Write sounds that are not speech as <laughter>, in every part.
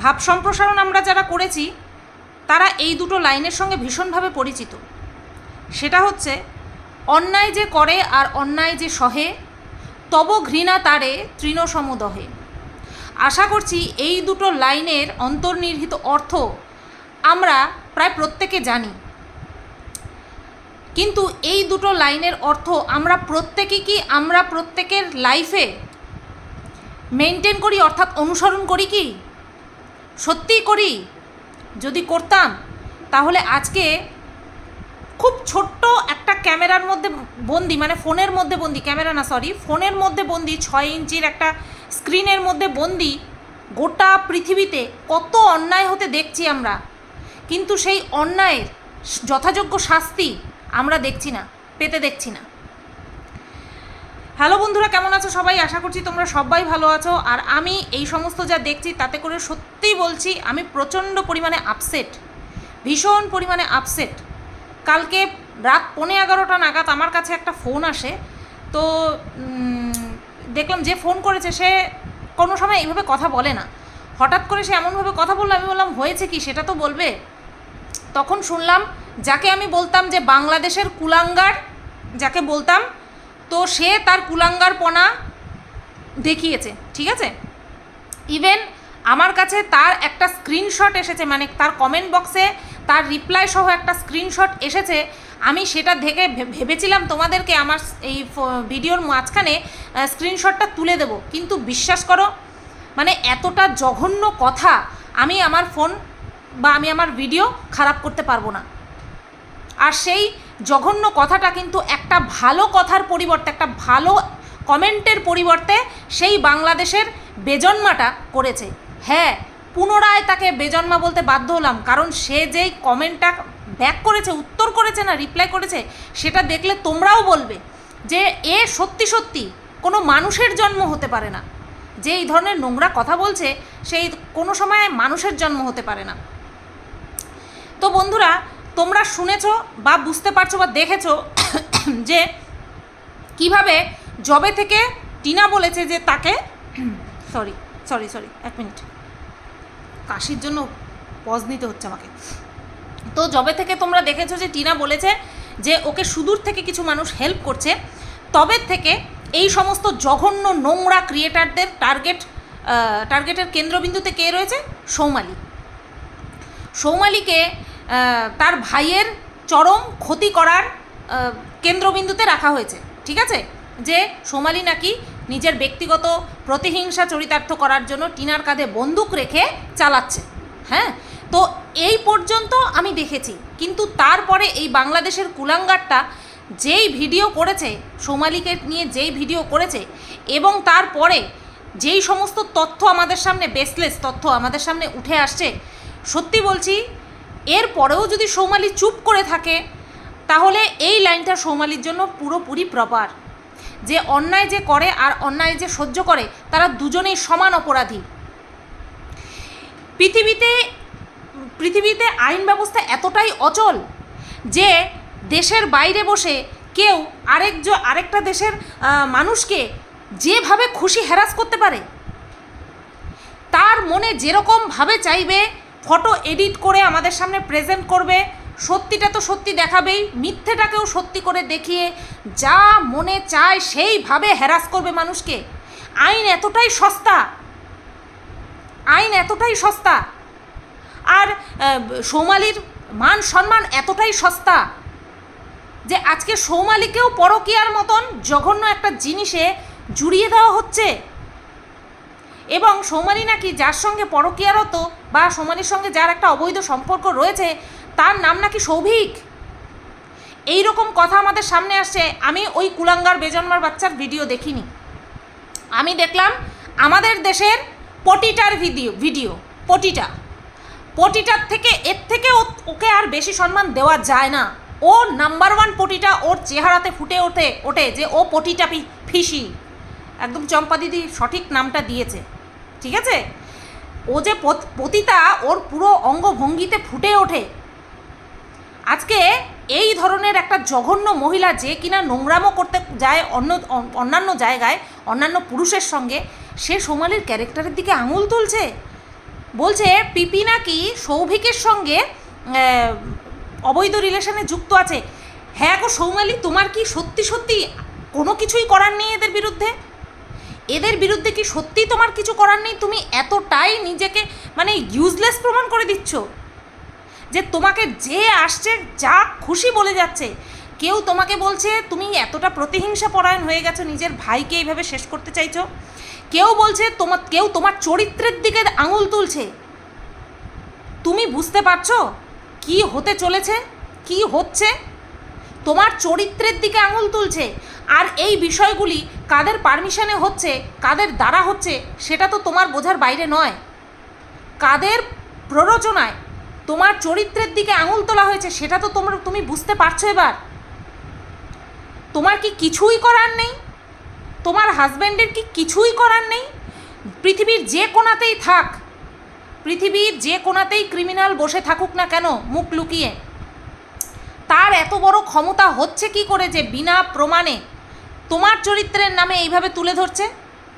ভাব সম্প্রসারণ আমরা যারা করেছি, তারা এই দুটো লাইনের সঙ্গে ভীষণভাবে পরিচিত। সেটা হচ্ছে, অন্যায় যে করে আর অন্যায় যে সহে, তব ঘৃণা তারে তৃণসমুদহে আশা করছি এই দুটো লাইনের অন্তর্নিহিত অর্থ আমরা প্রায় প্রত্যেকে জানি। কিন্তু এই দুটো লাইনের অর্থ আমরা প্রত্যেকে কি আমরা প্রত্যেকের লাইফে মেনটেন করি অর্থাৎ অনুসরণ করি কি? সত্যিই করি? যদি করতাম, তাহলে আজকে খুব ছোট্ট একটা ক্যামেরার মধ্যে বন্দি মানে ফোনের মধ্যে বন্দি, ক্যামেরা না সরি ফোনের মধ্যে বন্দি, ছয় ইঞ্চির একটা স্ক্রিনের মধ্যে বন্দি, গোটা পৃথিবীতে কত অন্যায় হতে দেখছি আমরা। কিন্তু সেই অন্যায়ের যথাযোগ্য শাস্তি আমরা দেখছি না, পেতে দেখছি না। হ্যালো বন্ধুরা, কেমন আছো সবাই? আশা করছি তোমরা সবাই ভালো আছো। আর আমি এই সমস্ত যা দেখছি, তাতে করে সত্যিই বলছি, আমি প্রচণ্ড পরিমাণে আপসেট ভীষণ পরিমাণে আপসেট কালকে রাত পৌনে এগারোটা নাগাদ আমার কাছে একটা ফোন আসে। তো দেখলাম যে ফোন করেছে, সে কোনো সময় এইভাবে কথা বলে না। হঠাৎ করে সে এমনভাবে কথা বলল, আমি বললাম, হয়েছে কি? সেটা তো বলবে? তখন শুনলাম, যাকে আমি বলতাম যে বাংলাদেশের কুলাঙ্গার, যাকে বলতাম তো সে তার কুলাঙ্গার কুলাঙ্গারপনা দেখিয়েছে, ঠিক আছে? ইভেন আমার কাছে তার একটা স্ক্রিনশট এসেছে মানে তার কমেন্ট বক্সে তার রিপ্লাই সহ একটা স্ক্রিনশট এসেছে। আমি সেটা দেখে ভেবেছিলাম তোমাদেরকে আমার এই ভিডিওর মাঝখানে স্ক্রিনশটটা তুলে দেব। কিন্তু বিশ্বাস করো মানে এতটা জঘন্য কথা আমি আমার ফোন বা আমি আমার ভিডিও খারাপ করতে পারব না। আর সেই জঘন্য কথাটা কিন্তু একটা ভালো কথার পরিবর্তে, একটা ভালো কমেন্টের পরিবর্তে সেই বাংলাদেশের বেজন্মাটা করেছে। হ্যাঁ পুনরায় তাকে বেজন্মা বলতে বাধ্য হলাম, কারণ সে যেই কমেন্টটা ব্যাক করেছে, উত্তর করেছে না, রিপ্লাই করেছে, সেটা দেখলে তোমরাও বলবে যে এ সত্যি সত্যি কোনো মানুষের জন্ম হতে পারে না। যে এই ধরনের নোংরা কথা বলছে, সেই কোনো সময় মানুষের জন্ম হতে পারে না। তো বন্ধুরা তোমরা শুনেছো বা বুঝতে পারছ বা দেখেছ <coughs> যে কীভাবে জবে থেকে টিনা বলেছে যে তাকে সরি সরি সরি এক মিনিট। কাশির জন্য পজ নিতে হচ্ছে আমাকে। তো জবে থেকে তোমরা দেখেছ যে টিনা বলেছে যে ওকে সুদূর থেকে কিছু মানুষ হেল্প করছে। তবে থেকে এই সমস্ত জঘন্য নোংরা ক্রিয়েটারদের টার্গেট টার্গেটের কেন্দ্রবিন্দুতে কে রয়েছে? সৌমালি। সৌমালিকে তার ভাইয়ের চরম ক্ষতি করার কেন্দ্রবিন্দুতে রাখা হয়েছে, ঠিক আছে? যে সোমালি নাকি নিজের ব্যক্তিগত প্রতিহিংসা চরিতার্থ করার জন্য টিনার কাঁধে বন্দুক রেখে চালাচ্ছে হ্যাঁ? তো এই পর্যন্ত আমি দেখেছি, কিন্তু তারপরে এই বাংলাদেশের কুলাঙ্গারটা যেই ভিডিও করেছে, সোমালিকে নিয়ে যেই ভিডিও করেছে, এবং তারপরে যেই সমস্ত তথ্য আমাদের সামনে বেসলেস তথ্য আমাদের সামনে উঠে আসছে, সত্যি বলছি এর পরেও যদি সৌমালি চুপ করে থাকে, তাহলে এই লাইনটা সৌমালির জন্য পুরোপুরি প্রপার যে অন্যায় যে করে আর অন্যায় যে সহ্য করে, তারা দুজনেই সমান অপরাধী। পৃথিবীতে পৃথিবীতে আইন ব্যবস্থা এতটাই অচল যে দেশের বাইরে বসে কেউ আরেক আরেকটা দেশের মানুষকে যেভাবে খুশি হ্যারাস করতে পারে, তার মনে যেরকমভাবে চাইবে ফটো এডিট করে আমাদের সামনে প্রেজেন্ট করবে। সত্যিটা তো সত্যি দেখাবেই, মিথ্যেটাকেও সত্যি করে দেখিয়ে যা মনে চায় সেইভাবে হ্যারাস করবে মানুষকে। আইন এতটাই সস্তা। আইন এতটাই সস্তা। আর সৌমালির মান সম্মান এতটাই সস্তা যে আজকে সৌমালিকেও পরকীয়ার মতন জঘন্য একটা জিনিসে জুড়িয়ে দেওয়া হচ্ছে। এবং সৌমালি নাকি যার সঙ্গে পরকীয়ারত বা সৌমালির সঙ্গে যার একটা অবৈধ সম্পর্ক রয়েছে, তার নাম নাকি সৌভিক? এই রকম কথা আমাদের সামনে আসছে। আমি ওই কুলাঙ্গার বেজন্মার বাচ্চার ভিডিও দেখিনি। আমি দেখলাম আমাদের দেশের পটিটার ভিডিও ভিডিও, পটিটা। পটিটার থেকে, এর থেকে ওকে আর বেশি সম্মান দেওয়া যায় না। ও নাম্বার ওয়ান পটিটা, ওর চেহারাতে ফুটে ওঠে ওঠে যে ও পটিটা ফিসি। একদম চম্পা দিদি সঠিক নামটা দিয়েছে। ঠিক আছে? ও যে পত- পতিতা, ওর পুরো অঙ্গভঙ্গিতে ফুটে ওঠে। আজকে এই ধরনের একটা জঘন্য মহিলা যে কিনা নোংরামও করতে যায় অন্য, অন্যান্য জায়গায়, অন্যান্য পুরুষের সঙ্গে, সে সোমালির ক্যারেক্টারের দিকে আঙুল তুলছে। বলছে, পিপি নাকি সৌভিকের সঙ্গে অবৈধ রিলেশনে যুক্ত আছে। হ্যাঁ গো সৌমালি, তোমার কি সত্যি সত্যি কোনো কিছুই করার নেই এদের বিরুদ্ধে? এদের বিরুদ্ধে কি সত্যি তোমার কিছু করার নেই? তুমি এতটাই নিজেকে মানে ইউজলেস প্রমাণ করে দিচ্ছ যে তোমাকে যে আসছে, যা খুশি বলে যাচ্ছে। কেউ তোমাকে বলছে, তুমি এতটা প্রতিহিংসা পরায়ণ হয়ে গেছো, নিজের ভাইকে এইভাবে শেষ করতে চাইছো? কেউ বলছে তোমার কেউ তোমার চরিত্রের দিকে আঙুল তুলছে। তুমি বুঝতে পারছ কি হতে চলেছে, কি হচ্ছে? তোমার চরিত্রের দিকে আঙুল তুলছে। আর এই বিষয়গুলি কাদের পারমিশনে হচ্ছে, কাদের দ্বারা হচ্ছে, সেটা তো তোমার বোঝার বাইরে নয়। কাদের প্ররোচনায় তোমার চরিত্রের দিকে আঙুল তোলা হয়েছে, সেটা তো তোমরা, তুমি বুঝতে পারছ এবার। তোমার কি কিছুই করার নেই? তোমার হাজব্যান্ডের কি কিছুই করার নেই? পৃথিবীর যে কোনাতেই থাক, পৃথিবীর যে কোনাতেই ক্রিমিনাল বসে থাকুক না কেন, মুখ লুকিয়ে। তার এত বড় ক্ষমতা হচ্ছে কি করে যে বিনা প্রমাণে তোমার চরিত্রের নামে এইভাবে তুলে ধরছে?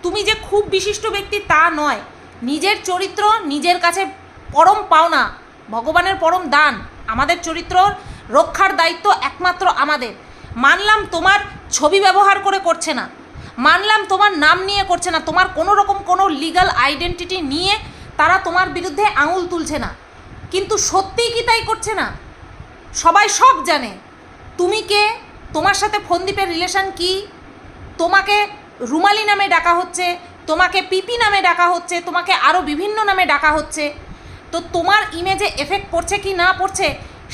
তুমি যে খুব বিশিষ্ট ব্যক্তি তা নয়। নিজের চরিত্র নিজের কাছে পরম পাওনা, ভগবানের পরম দান। আমাদের চরিত্র রক্ষার দায়িত্ব একমাত্র আমাদের। মানলাম তোমার ছবি ব্যবহার করে করছে না। মানলাম তোমার নাম নিয়ে করছে না। তোমার কোনো রকম কোনো লিগ্যাল আইডেন্টিটি নিয়ে তারা তোমার বিরুদ্ধে আঙুল তুলছে না। কিন্তু সত্যিই কি তাই করছে না? সবাই সব জানে। তুমি কে? তোমার সাথে ফন্দীপের রিলেশন কি? তোমাকে রুমালি নামে ডাকা হচ্ছে, তোমাকে পিপি নামে ডাকা হচ্ছে, তোমাকে আরও বিভিন্ন নামে ডাকা হচ্ছে। তো তোমার ইমেজে এফেক্ট পড়ছে কি না পড়ছে,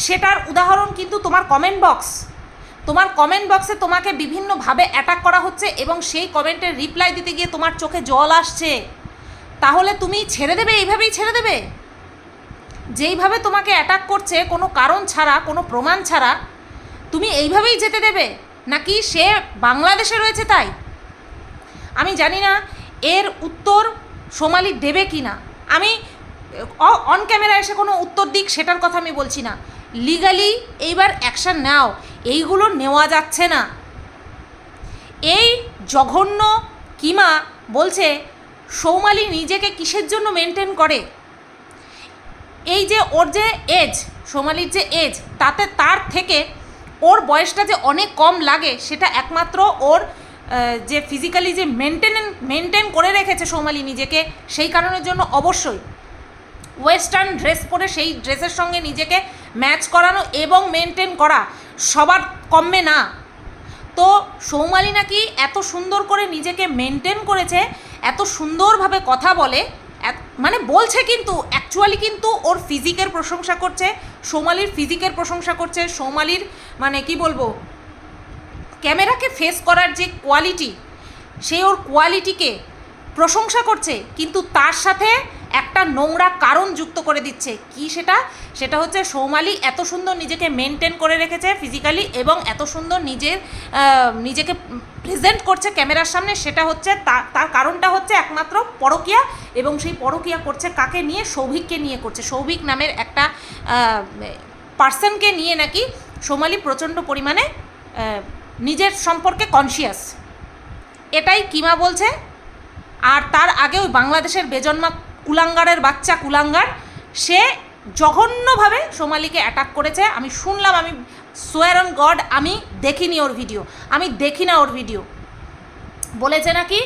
সেটার উদাহরণ কিন্তু তোমার কমেন্ট বক্স তোমার কমেন্ট বক্সে তোমাকে বিভিন্নভাবে অ্যাটাক করা হচ্ছে এবং সেই কমেন্টের রিপ্লাই দিতে গিয়ে তোমার চোখে জল আসছে। তাহলে তুমি ছেড়ে দেবে? এইভাবেই ছেড়ে দেবে? যেইভাবে তোমাকে অ্যাটাক করছে, কোনো কারণ ছাড়া, কোনো প্রমাণ ছাড়া, তুমি এইভাবেই যেতে দেবে? নাকি সে বাংলাদেশে রয়েছে তাই? আমি জানি না এর উত্তর সোমালি দেবে কি না। আমি অন ক্যামেরা এসে কোনো উত্তর দিক, সেটার কথা আমি বলছি না। লিগালি এইবার অ্যাকশান নাও। এইগুলো নেওয়া যাচ্ছে না। এই জঘন্য কিমা বলছে, সৌমালি নিজেকে কিসের জন্য মেনটেন করে? এই যে ওর যে এজ সোমালির যে এজ তাতে তার থেকে ওর বয়সটা যে অনেক কম লাগে, সেটা একমাত্র ওর যে ফিজিক্যালি যে মেনটেন মেনটেন করে রেখেছে সোমালি নিজেকে, সেই কারণের জন্য অবশ্যই ওয়েস্টার্ন ড্রেস পরে সেই ড্রেসের সঙ্গে নিজেকে ম্যাচ করানো এবং মেনটেন করা সবার কমে না। তো সৌমালি নাকি এত সুন্দর করে নিজেকে মেনটেন করেছে, এত সুন্দরভাবে কথা বলে মানে বলছে কিন্তু অ্যাকচুয়ালি কিন্তু ওর ফিজিকের প্রশংসা করছে, সোমালির ফিজিকের প্রশংসা করছে, সৌমালির মানে কি বলব, ক্যামেরাকে ফেস করার যে কোয়ালিটি সে ওর কোয়ালিটিকে প্রশংসা করছে, কিন্তু তার সাথে একটা নোংরা কারণ যুক্ত করে দিচ্ছে। কি সেটা? সেটা হচ্ছে সৌমালি এত সুন্দর নিজেকে মেনটেন করে রেখেছে ফিজিক্যালি এবং এত সুন্দর নিজের নিজেকে প্রেজেন্ট করছে ক্যামেরার সামনে, সেটা হচ্ছে তার কারণটা হচ্ছে একমাত্র পরকিয়া এবং সেই পরকিয়া করছে কাকে নিয়ে? সৌভিককে নিয়ে করছে। সৌভিক নামের একটা পার্সনকে নিয়ে নাকি সোমালি প্রচণ্ড পরিমাণে নিজের সম্পর্কে কনসিয়াস এটাই কিমা বলছে। আর তার আগে ওই বাংলাদেশের বেজন্মা কুলাঙ্গারের বাচ্চা কুলাঙ্গার, সে জঘন্যভাবে সোমালিকে অ্যাটাক করেছে। আমি শুনলাম, আমি সোয়ার অন গড আমি দেখিনি ওর ভিডিও আমি দেখি না ওর ভিডিও বলেছে নাকি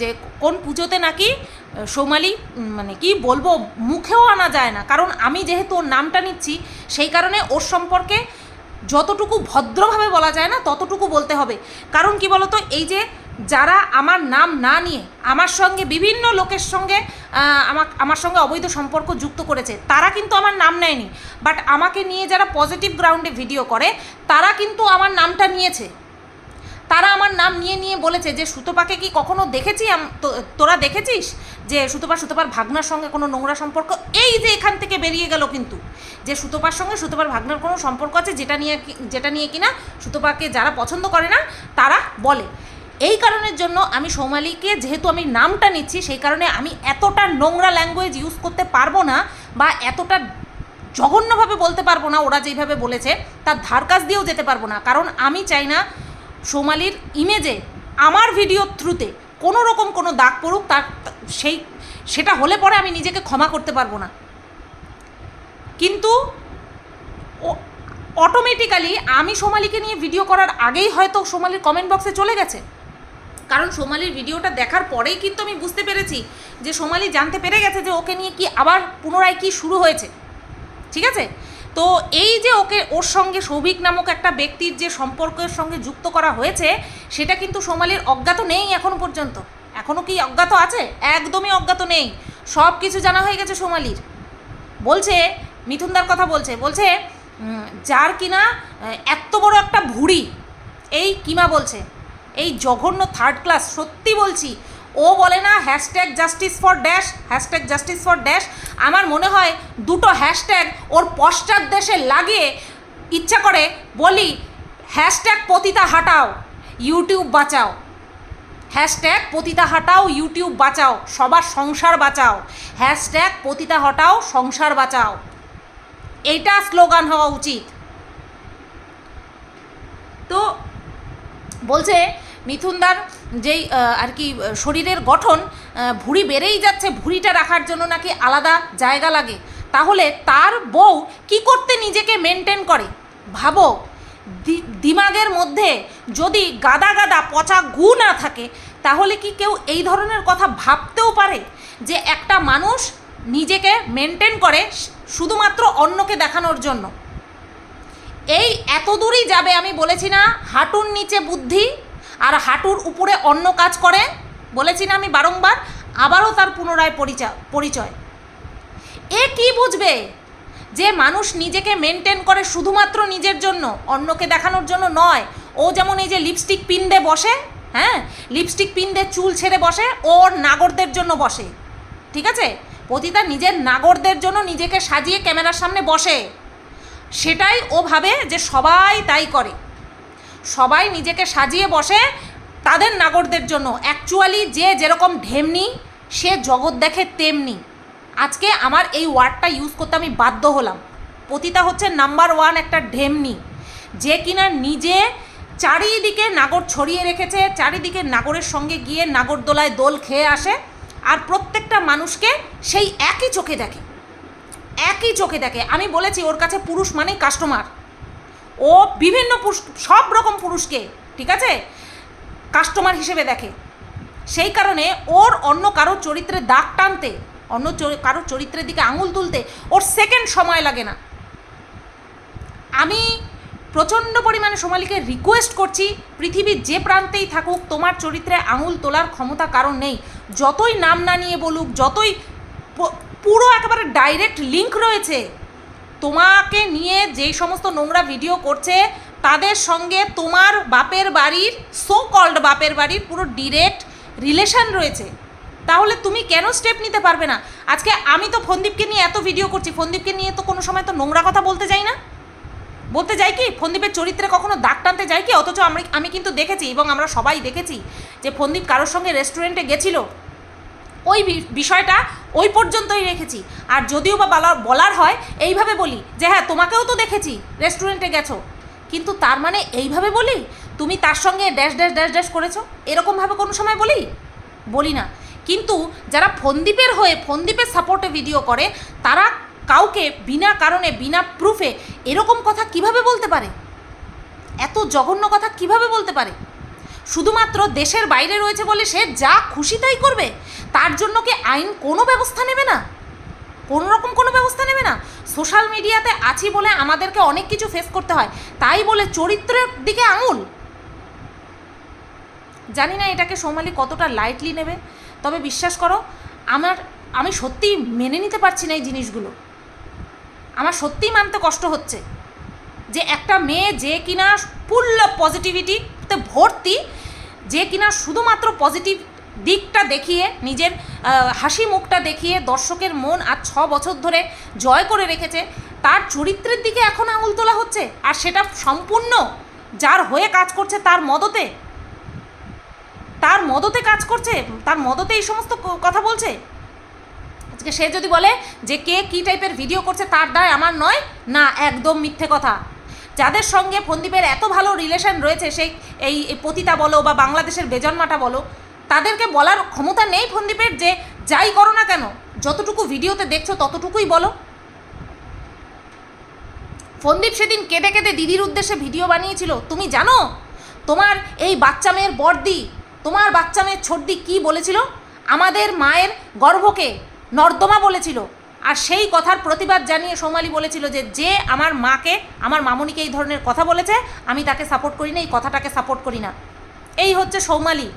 যে কোন পুজোতে নাকি সোমালি মানে কি বলব, মুখেও আনা যায় না। কারণ আমি যেহেতু ওর নামটা নিচ্ছি, সেই কারণে ওর সম্পর্কে যতটুকু ভদ্রভাবে বলা যায় না, ততটুকু বলতে হবে। কারণ কি বলতো, এই যে যারা আমার নাম না নিয়ে আমার সঙ্গে বিভিন্ন লোকের সঙ্গে আমার আমার সঙ্গে অবৈধ সম্পর্ক যুক্ত করেছে, তারা কিন্তু আমার নাম নেয়নি। বাট আমাকে নিয়ে যারা পজিটিভ গ্রাউন্ডে ভিডিও করে, তারা কিন্তু আমার নামটা নিয়েছে। তারা আমার নাম নিয়ে নিয়ে বলেছে যে, সুতপাকে কি কখনো দেখেছি তোরা দেখেছিস? যে সুতপা সুতপার ভাগনার সঙ্গে কোনো নোংরা সম্পর্ক? এই যে এখান থেকে বেরিয়ে গেল কিন্তু। যে, সুতপার সঙ্গে সুতপার ভাগনার কোনো সম্পর্ক আছে যেটা নিয়ে যেটা নিয়ে কিনা সুতপাকে যারা পছন্দ করে না, তারা বলে। এই কারণের জন্য আমি সোমালিকে, যেহেতু আমি নামটা নিচ্ছি, সেই কারণে আমি এতটা নোংরা ল্যাঙ্গুয়েজ ইউজ করতে পারব না বা এতটা জঘন্যভাবে বলতে পারব না, ওরা যেইভাবে বলেছে, তার ধার কাছ দিয়েও যেতে পারব না। কারণ আমি চাই না সোমালির ইমেজে আমার ভিডিওর থ্রুতে কোনো রকম কোনো দাগ পড়ুক, তার সেই, সেটা হলে পরে আমি নিজেকে ক্ষমা করতে পারব না। কিন্তু অটোমেটিক্যালি আমি সোমালিকে নিয়ে ভিডিও করার আগেই হয়তো সোমালির কমেন্ট বক্সে চলে গেছে। কারণ সোমালির ভিডিওটা দেখার পরেই কিন্তু আমি বুঝতে পেরেছি যে সোমালি জানতে পেরে গেছে যে ওকে নিয়ে কি আবার পুনরায় কি শুরু হয়েছে। ঠিক আছে? তো এই যে ওকে ওর সঙ্গে সৌভিক নামক একটা ব্যক্তির যে সম্পর্কের সঙ্গে যুক্ত করা হয়েছে, সেটা কিন্তু সোমালির অজ্ঞাত নেই এখনও পর্যন্ত। এখনও কি অজ্ঞাত আছে? একদমই অজ্ঞাত নেই। সব কিছু জানা হয়ে গেছে সোমালির। বলছে, মিথুনদার কথা বলছে বলছে যার কিনা এত বড় একটা ভুড়ি। এই কিমা বলছে। এই জঘন্য থার্ড ক্লাস সত্যি বলছি। ও বলে না hashtag justice for dash hashtag justice for dash আমার মনে হয় দুটো হ্যাশট্যাগ ওর পশ্চাৎ দেশে লাগিয়ে ইচ্ছা করে বলি হ্যাশট্যাগ পতিতা হাটাও ইউটিউব বাঁচাও। হ্যাশট্যাগ পতিতা হাটাও ইউটিউব বাঁচাও, সবার সংসার বাঁচাও। হ্যাশট্যাগ পতিতা হটাও, সংসার বাঁচাও। এইটা স্লোগান হওয়া উচিত। তো, বলছে মিথুনদার, যেই আর কি শরীরের গঠন ভুঁড়ি বেড়েই যাচ্ছে, ভুঁড়িটা রাখার জন্য নাকি আলাদা জায়গা লাগে। তাহলে তার বউ কি করতে নিজেকে মেনটেন করে? ভাবো দিমাগের মধ্যে যদি গাদা গাদা পচা গু না থাকে, তাহলে কি কেউ এই ধরনের কথা ভাবতেও পারে? যে একটা মানুষ নিজেকে মেনটেন করে শুধুমাত্র অন্যকে দেখানোর জন্য। এই এত দূরই যাবে আমি বলেছি না, হাঁটুর নিচে বুদ্ধি আর হাঁটুর উপরে অন্য কাজ করে? বলেছি না আমি বারংবার, আবারও তার পুনরায় পরিচয় পরিচয়। এ কি বুঝবে? যে মানুষ নিজেকে মেনটেন করে শুধুমাত্র নিজের জন্য, অন্যকে দেখানোর জন্য নয়, ও যেমন এই যে লিপস্টিক পিন্দে বসে হ্যাঁ? লিপস্টিক পিন্দে চুল ছেড়ে বসে, ওর নাগরদের জন্য বসে। ঠিক আছে? পতিতা নিজের নাগরদের জন্য নিজেকে সাজিয়ে ক্যামেরার সামনে বসে। সেটাই ও ভাবে যে সবাই তাই করে। সবাই নিজেকে সাজিয়ে বসে তাদের নাগরদের জন্য। অ্যাকচুয়ালি যে যেরকম ঢেমনি, সে জগৎ দেখে তেমনি। আজকে আমার এই ওয়ার্ডটা ইউজ করতে আমি বাধ্য হলাম। পতিতা হচ্ছে নাম্বার ওয়ান একটা ঢেমনি, যে কিনা নিজে চারিদিকে নাগর ছড়িয়ে রেখেছে, চারিদিকে নাগরের সঙ্গে গিয়ে নাগরদোলায় দোল খেয়ে আসে, আর প্রত্যেকটা মানুষকে সেই একই চোখে দেখে। একই চোখে দেখে। আমি বলেছি, ওর কাছে পুরুষ মানেই কাস্টমার ও বিভিন্ন পুরুষ, সব রকম পুরুষকে, ঠিক আছে? কাস্টমার হিসেবে দেখে। সেই কারণে ওর অন্য কারোর চরিত্রে দাগ টানতে, অন্য কারোর চরিত্রের দিকে আঙুল তুলতে ওর সেকেন্ড সময় লাগে না। আমি প্রচণ্ড পরিমাণে সোমালিকে রিকোয়েস্ট করছি, পৃথিবীর যে প্রান্তেই থাকুক, তোমার চরিত্রে আঙুল তোলার ক্ষমতা কারণ নেই। যতই নাম না নিয়ে বলুক, যতই পুরো একেবারে ডাইরেক্ট লিঙ্ক রয়েছে তোমাকে নিয়ে যেই সমস্ত নোংরা ভিডিও করছে, তাদের সঙ্গে তোমার বাপের বাড়ির সো কল্ড বাপের বাড়ির পুরো ডিরেক্ট রিলেশন রয়েছে। তাহলে তুমি কেন স্টেপ নিতে পারবে না? আজকে আমি তো ফন্দীপকে নিয়ে এত ভিডিও করছি, ফন্দীপকে নিয়ে তো কোনো সময় তো নোংরা কথা বলতে যাই না? বলতে যাই কি, ফন্দীপের চরিত্রে কখনো দাগ টানতে যাই কি? অথচ আমি আমি কিন্তু দেখেছি এবং আমরা সবাই দেখেছি যে ফন্দীপ কারোর সঙ্গে রেস্টুরেন্টে গেছিল ওই বিষয়টা ওই পর্যন্তই রেখেছি। আর যদিও বা বলা- বলার হয়, এইভাবে বলি যে হ্যাঁ তোমাকেও তো দেখেছি, রেস্টুরেন্টে গেছো। কিন্তু তার মানে এইভাবে বলি? তুমি তার সঙ্গে ড্যাশ ড্যাশ ড্যাশ ড্যাশ করেছ? এরকমভাবে কোনো সময় বলি? বলি না। কিন্তু যারা ফন্দীপের হয়ে ফন্দীপের সাপোর্টে ভিডিও করে, তারা কাউকে বিনা কারণে, বিনা প্রুফে এরকম কথা কীভাবে বলতে পারে? এত জঘন্য কথা কীভাবে বলতে পারে? শুধুমাত্র দেশের বাইরে রয়েছে বলে সে যা খুশি তাই করবে, তার জন্য কি আইন কোনো ব্যবস্থা নেবে না? কোনো রকম কোনো ব্যবস্থা নেবে না? সোশ্যাল মিডিয়াতে আছি বলে আমাদেরকে অনেক কিছু ফেস করতে হয়, তাই বলে চরিত্রের দিকে আঙুল। জানি না এটাকে সোমালি কতটা লাইটলি নেবে, তবে বিশ্বাস করো, আমার, আমি সত্যিই মেনে নিতে পারছি না এই জিনিসগুলো। আমার সত্যিই মানতে কষ্ট হচ্ছে যে একটা মেয়ে যে কিনা ফুল পজিটিভিটিতে ভর্তি যে কিনা শুধুমাত্র পজিটিভ দিকটা দেখিয়ে, নিজের হাসি মুখটা দেখিয়ে দর্শকের মন আজ ছ বছর ধরে জয় করে রেখেছে, তার চরিত্রের দিকে এখন আঙুল তোলা হচ্ছে আর সেটা সম্পূর্ণ যার হয়ে কাজ করছে তার মদতে। তার মদতে কাজ করছে, তার মদতে এই সমস্ত কথা বলছে। আজকে সে যদি বলে যে কে কী টাইপের ভিডিও করছে, তার দায় আমার নয়, না, একদম মিথ্যে কথা। যাদের সঙ্গে ফন্দীপের এত ভালো রিলেশন রয়েছে, সেই এই পতিতা বলো বা বাংলাদেশের বেজন্মাটা বলো, তাদেরকে বলার ক্ষমতা নেই ফন্দীপের যে যাই করো না কেন, যতটুকু ভিডিওতে দেখছ ততটুকুই বলো। ফন্দীপ সেদিন কেঁদে কেঁদে দিদির উদ্দেশ্যে ভিডিও বানিয়েছিল। তুমি জানো? তোমার এই বাচ্চা মেয়ের বর্দি, তোমার বাচ্চা মেয়ের ছোটদি কী বলেছিল? আমাদের মায়ের গর্ভকে নর্দমা বলেছিল। আর সেই কথার প্রতিবাদ জানিয়ে সোমালি বলেছিল যে যে আমার মাকে, আমার মামনিকে এই ধরনের কথা বলেছে, আমি তাকে সাপোর্ট করি না, এই কথাটাকে সাপোর্ট করি না। এই হচ্ছে সৌমালি।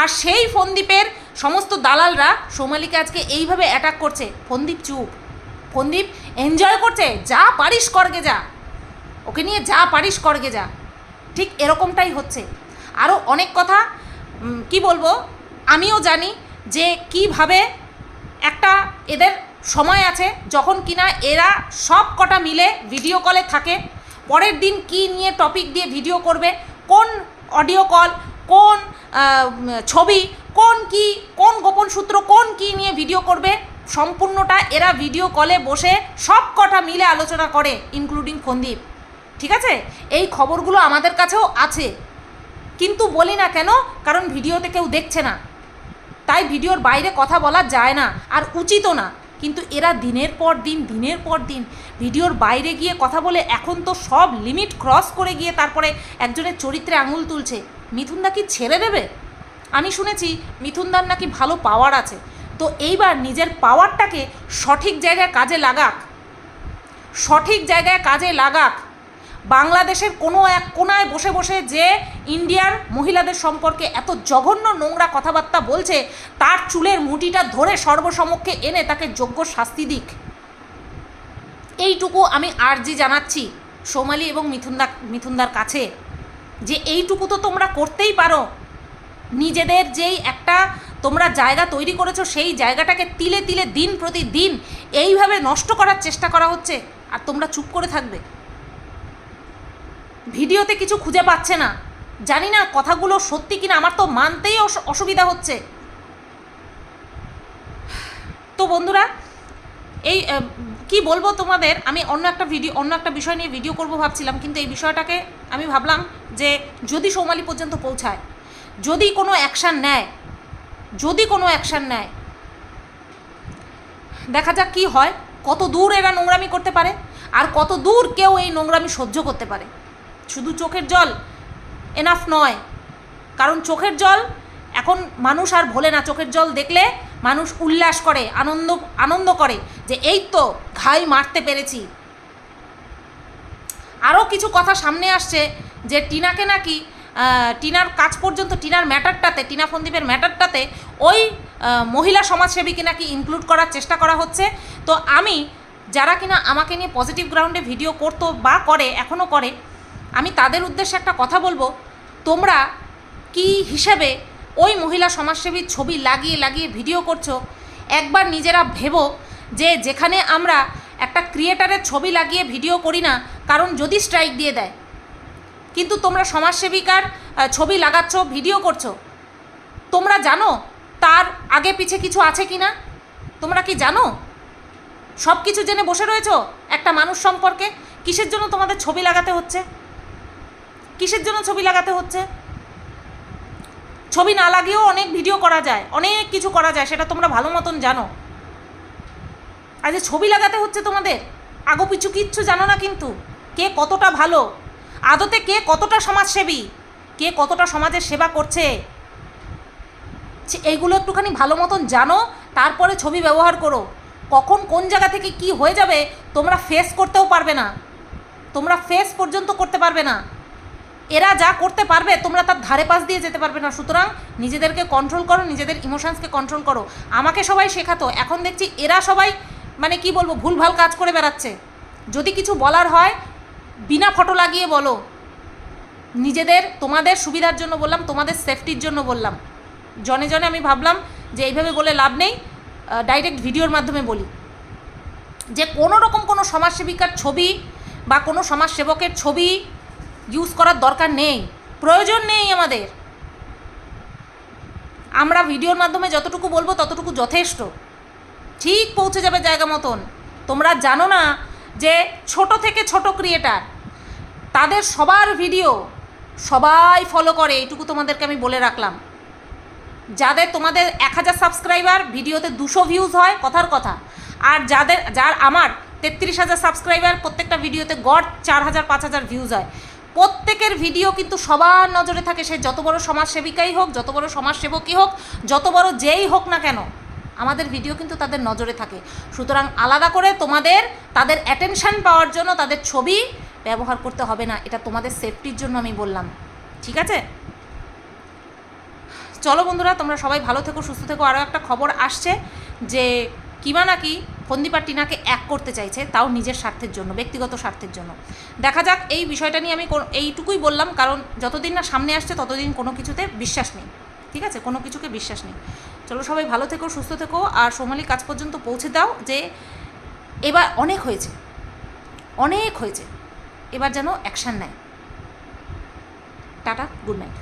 আর সেই ফন্দীপের সমস্ত দালালরা সোমালিকে আজকে এইভাবে অ্যাটাক করছে। ফন্দীপ চুপ। ফন্দীপ এনজয় করছে। যা পারিস করগে যা ওকে নিয়ে যা পারিস করগে যা ঠিক এরকমটাই হচ্ছে। আরও অনেক কথা কি বলব? আমিও জানি যে কীভাবে একটা এদের সময় আছে যখন কিনা এরা সব কটা মিলে ভিডিও কলে থাকে। পরের দিন কি নিয়ে টপিক দিয়ে ভিডিও করবে, কোন অডিও কল কোন ছবি, কোন কি, কোন গোপন সূত্র, কোন কি নিয়ে ভিডিও করবে, সম্পূর্ণটা এরা ভিডিও কলে বসে সব কটা মিলে আলোচনা করে ইনক্লুডিং ফন্দীপ ঠিক আছে? এই খবরগুলো আমাদের কাছেও আছে। কিন্তু বলি না কেন, কারণ ভিডিওতে কেউ দেখছে না। তাই ভিডিওর বাইরে কথা বলা যায় না আর উচিতও না। কিন্তু এরা দিনের পর দিন, দিনের পর দিন ভিডিওর বাইরে গিয়ে কথা বলে এখন তো সব লিমিট ক্রস করে গিয়ে তারপরে একজনের চরিত্রে আঙুল তুলছে। মিথুনদা কি ছেড়ে দেবে? আমি শুনেছি মিথুনদার নাকি ভালো পাওয়ার আছে। তো এইবার নিজের পাওয়ারটাকে সঠিক জায়গায় কাজে লাগাক। সঠিক জায়গায় কাজে লাগাক। বাংলাদেশের কোনো এক কোনায় বসে বসে যে ইন্ডিয়ার মহিলাদের সম্পর্কে এত জঘন্য নোংরা কথাবার্তা বলছে, তার চুলের মুটিটা ধরে সর্বসমক্ষে এনে তাকে যোগ্য শাস্তি দিক। এইটুকু আমি আর্জি জানাচ্ছি সোমালি এবং মিথুনদা মিথুনদার কাছে, যে এইটুকু তো তোমরা করতেই পারো। নিজেদের যেই একটা তোমরা জায়গা তৈরি করেছ, সেই জায়গাটাকে তিলে তিলে, দিন প্রতিদিন এইভাবে নষ্ট করার চেষ্টা করা হচ্ছে, আর তোমরা চুপ করে থাকবে। ভিডিওতে কিছু খুঁজে পাচ্ছে না। জানি না কথাগুলো সত্যি কিনা, আমার তো মানতেই অস- অসুবিধা হচ্ছে। তো বন্ধুরা, এই কি বলব তোমাদের, আমি অন্য একটা ভিডিও, অন্য একটা বিষয় নিয়ে ভিডিও করব ভাবছিলাম, কিন্তু এই বিষয়টাকে আমি ভাবলাম যে যদি সৌমালি পর্যন্ত পৌঁছায়, যদি কোনো অ্যাকশান নেয়, যদি কোনো অ্যাকশান নেয়, দেখা যাক কি হয়, কত দূর এরা নোংরামি করতে পারে, আর কত দূর কেউ এই নোংরামি সহ্য করতে পারে। শুধু চোখের জল এনাফ নয়। কারণ চোখের জল, এখন মানুষ আর ভোলে না, চোখের জল দেখলে মানুষ উল্লাস করে, আনন্দ আনন্দ করে যে এই তো ঘাই মারতে পেরেছি। আরও কিছু কথা সামনে আসছে যে টিনাকে নাকি টিনার কাজ পর্যন্ত, টিনার ম্যাটারটাতে, টিনা ফন্দীপের ম্যাটারটাতে ওই মহিলা সমাজসেবীকে নাকি ইনক্লুড করার চেষ্টা করা হচ্ছে। তো আমি, যারা কিনা আমাকে নিয়ে পজিটিভ গ্রাউন্ডে ভিডিও করতো বা করে এখনও করে আমি তাদের উদ্দেশ্যে একটা কথা বলব। তোমরা কি হিসেবে ওই মহিলা সমাজসেবীর ছবি লাগিয়ে লাগিয়ে ভিডিও করছ? একবার নিজেরা ভেবো যে যেখানে আমরা একটা ক্রিয়েটারের ছবি লাগিয়ে ভিডিও করি না, কারণ যদি স্ট্রাইক দিয়ে দেয়। কিন্তু তোমরা সমাজসেবিকার ছবি লাগাচ্ছ, ভিডিও করছ। তোমরা জানো তার আগে পিছে কিছু আছে কি না তোমরা কি জানো? সব কিছু জেনে বসে রয়েছো একটা মানুষ সম্পর্কে? কিসের জন্য তোমাদের ছবি লাগাতে হচ্ছে? কিসের জন্য ছবি লাগাতে হচ্ছে? ছবি না লাগিয়েও অনেক ভিডিও করা যায়, অনেক কিছু করা যায়, সেটা তোমরা ভালো মতন জানো। আর যে ছবি লাগাতে হচ্ছে তোমাদের, আগো পিছু কিচ্ছু জানো না কিন্তু, কে কতটা ভালো, আদতে কে কতটা সমাজসেবী, কে কতটা সমাজের সেবা করছে। এইগুলো একটুখানি ভালো মতন জানো, তারপরে ছবি ব্যবহার করো। কখন কোন জায়গা থেকে কি হয়ে যাবে, তোমরা ফেস করতেও পারবে না। তোমরা ফেস পর্যন্ত করতে পারবে না। এরা যা করতে পারবে, তোমরা তার ধারে পাশ দিয়ে যেতে পারবে না। সুতরাং নিজেদেরকে কন্ট্রোল করো, নিজেদের ইমোশনসকে কন্ট্রোল করো। আমাকে সবাই শেখাতো, এখন দেখছি এরা সবাই মানে কি বলব, ভুলভাল কাজ করে বেড়াচ্ছে। যদি কিছু বলার হয়, বিনা ফটো লাগিয়ে বলো। নিজেদের, তোমাদের সুবিধার জন্য বললাম, তোমাদের সেফটির জন্য বললাম। জনে জনে আমি ভাবলাম যে এইভাবে বলে লাভ নেই ডাইরেক্ট ভিডিওর মাধ্যমে বলি। যে কোনো রকম কোনো সমাজসেবিকার ছবি বা কোনো সমাজসেবকের ছবি ইউজ করার দরকার নেই। প্রয়োজন নেই আমাদের। আমরা ভিডিওর মাধ্যমে যতটুকু বলব ততটুকু যথেষ্ট। ঠিক পৌঁছে যাবে জায়গা মতন। তোমরা জানো না যে ছোট থেকে ছোট ক্রিয়েটার তাদের সবার ভিডিও সবাই ফলো করে, এইটুকু তোমাদেরকে আমি বলে রাখলাম। যাদের তোমাদের এক হাজার সাবস্ক্রাইবার ভিডিওতে দুশো ভিউজ হয়, কথার কথা। আর যাদের, যার আমার তেত্রিশ হাজার সাবস্ক্রাইবার প্রত্যেকটা ভিডিওতে গড় চার হাজার, পাঁচ হাজার ভিউজ হয়। প্রত্যেকের ভিডিও কিন্তু সবার নজরে থাকে। সে যত বড় সমাজসেবিকাই হোক, যত বড় সমাজসেবকই হোক, যত বড় যেই হোক না কেন, আমাদের ভিডিও কিন্তু তাদের নজরে থাকে। সুতরাং আলাদা করে তোমাদের, তাদের অ্যাটেনশন পাওয়ার জন্য তাদের ছবি ব্যবহার করতে হবে না। এটা তোমাদের সেফটির জন্য আমি বললাম। ঠিক আছে? চলো বন্ধুরা, তোমরা সবাই ভালো থেকো, সুস্থ থেকো। আরও একটা খবর আসছে যে কিমা নাকি ফন্দিপার টিনাকে এক করতে চাইছে, তাও নিজের স্বার্থের জন্য, ব্যক্তিগত স্বার্থের জন্য। দেখা যাক, এই বিষয়টা নিয়ে আমি এইটুকুই বললাম, কারণ যতদিন না সামনে আসছে, ততদিন কোনো কিছুতে বিশ্বাস নেই। ঠিক আছে? কোনো কিছুকে বিশ্বাস নেই। চলো সবাই ভালো থেকো, সুস্থ থেকো, আর সোমালি কাজ পর্যন্ত পৌঁছে দাও যে এবার অনেক হয়েছে। অনেক হয়েছে। এবার যেন অ্যাকশান নেয়। Tata good night